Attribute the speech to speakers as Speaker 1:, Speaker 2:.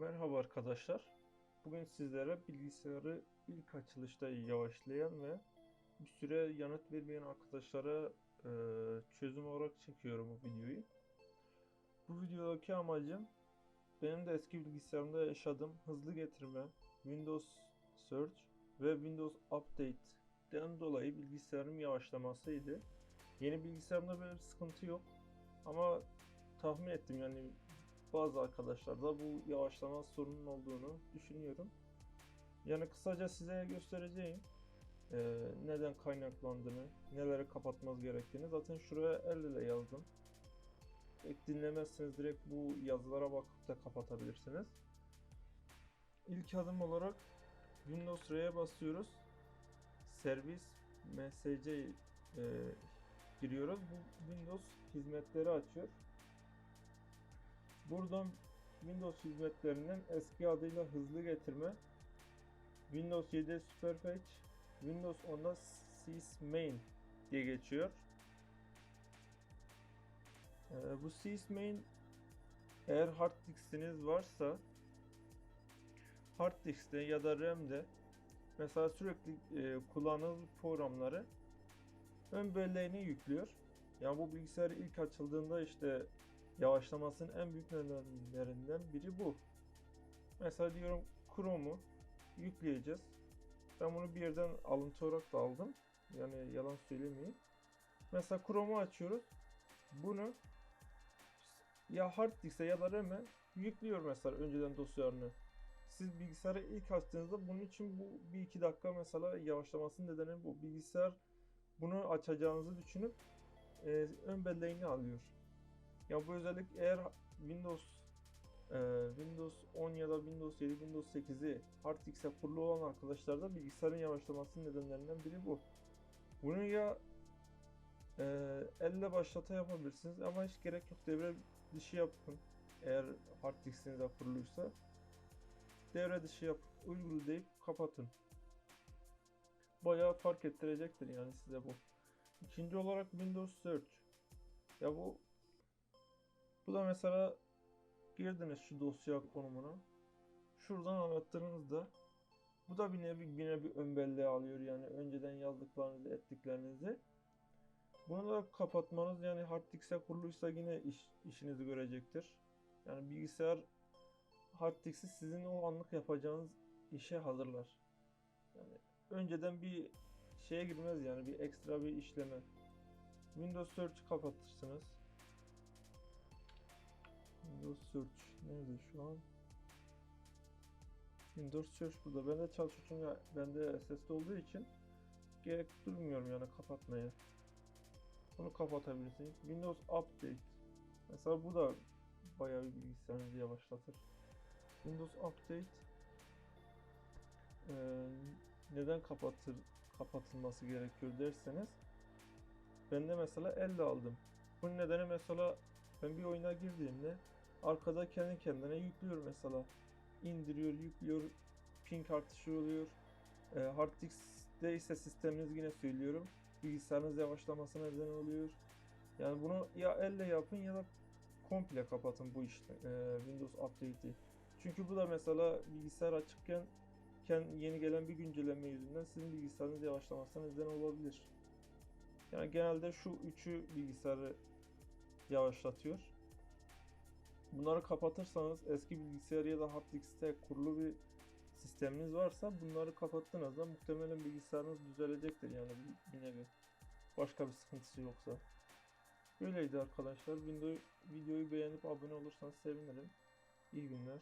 Speaker 1: Merhaba arkadaşlar. Bugün sizlere bilgisayarı ilk açılışta yavaşlayan ve bir süre yanıt vermeyen arkadaşlara e, çözüm olarak çekiyorum bu videoyu. Bu videodaki amacım benim de eski bilgisayarımda yaşadığım hızlı getirme, Windows Search ve Windows Update'den dolayı bilgisayarım yavaşlamasıydı. Yeni bilgisayarımda böyle bir sıkıntı yok. Ama tahmin ettim yani bazı arkadaşlarda bu yavaşlama sorunun olduğunu düşünüyorum. Yani kısaca size göstereceğim e, neden kaynaklandığını, nelere kapatmamız gerektiğini. Zaten şuraya el ile yazdım. Pek dinlemezseniz direkt bu yazılara bakıp da kapatabilirsiniz. İlk adım olarak Windows R'ye basıyoruz. Servis MSC e, giriyoruz. Bu Windows hizmetleri açıyor. Buradan Windows hizmetlerinin eski adıyla hızlı getirme, Windows 7 Superpatch, Windows 10'da sysmain diye geçiyor. Ee, bu sysmain eğer hard diskiniz varsa hard diskte ya da RAM'de mesela sürekli e, kullandığınız programları ön belleğine yüklüyor. Yani bu bilgisayar ilk açıldığında işte yavaşlamasının en büyük nedenlerinden biri bu. Mesela diyorum Chrome'u yükleyeceğiz. Ben bunu bir yerden alıntı olarak da aldım. Yani yalan söylemeyeyim. Mesela Chrome'u açıyoruz. Bunu ya hard disk'e ya da RAM'e yüklüyor mesela önceden dosyalarını. Siz bilgisayarı ilk açtığınızda bunun için bu bir iki dakika mesela yavaşlamasının nedeni bu. Bilgisayar bunu açacağınızı düşünüp e, ön belleğini alıyor. Ya bu özellik eğer Windows e, Windows 10 ya da Windows 7, Windows 8'i hard disk'e kurulu olan arkadaşlarda bilgisayarın yavaşlamasının nedenlerinden biri bu. Bunu ya e, elle başlata yapabilirsiniz ama hiç gerek yok devre dışı yapın. Eğer diskinize kuruluysa devre dışı yapıp uygulayıp kapatın. Bayağı fark ettirecektir yani size bu. İkinci olarak Windows Search. Ya bu bu da mesela girdiniz şu dosya konumuna. Şuradan anlattığınızda bu da bir nevi bir ön belleğe alıyor yani önceden yazdıklarınızı ettiklerinizi. Bunu da kapatmanız yani hard disk'e kuruluysa yine iş, işinizi görecektir. Yani bilgisayar hard sizin o anlık yapacağınız işe hazırlar. Yani önceden bir şeye girmez yani bir ekstra bir işleme. Windows Search'ı kapatırsınız. Windows Search nerede şu an? Windows Search burada. Ben de çalışıyor çünkü bende SSD olduğu için gerek durmuyorum yani kapatmaya. Bunu kapatabilirsiniz. Windows Update. Mesela bu da bayağı bir bilgisayarınızı yavaşlatır. Windows Update ee, neden kapatır kapatılması gerekiyor derseniz ben de mesela elle aldım. Bunun nedeni mesela ben bir oyuna girdiğimde arkada kendi kendine yüklüyor mesela. indiriyor, yüklüyor, ping artışı oluyor. E, hard ise sisteminiz yine söylüyorum. Bilgisayarınız yavaşlamasına neden oluyor. Yani bunu ya elle yapın ya da komple kapatın bu işte e, Windows Update'i. Çünkü bu da mesela bilgisayar açıkken yeni gelen bir güncelleme yüzünden sizin bilgisayarınız yavaşlamasına neden olabilir. Yani genelde şu üçü bilgisayarı yavaşlatıyor. Bunları kapatırsanız eski bilgisayar ya da hard diskte kurulu bir sisteminiz varsa bunları kapattığınızda muhtemelen bilgisayarınız düzelecektir yani bir, nevi. Başka bir sıkıntısı yoksa. Böyleydi arkadaşlar. Video, videoyu beğenip abone olursanız sevinirim. İyi günler.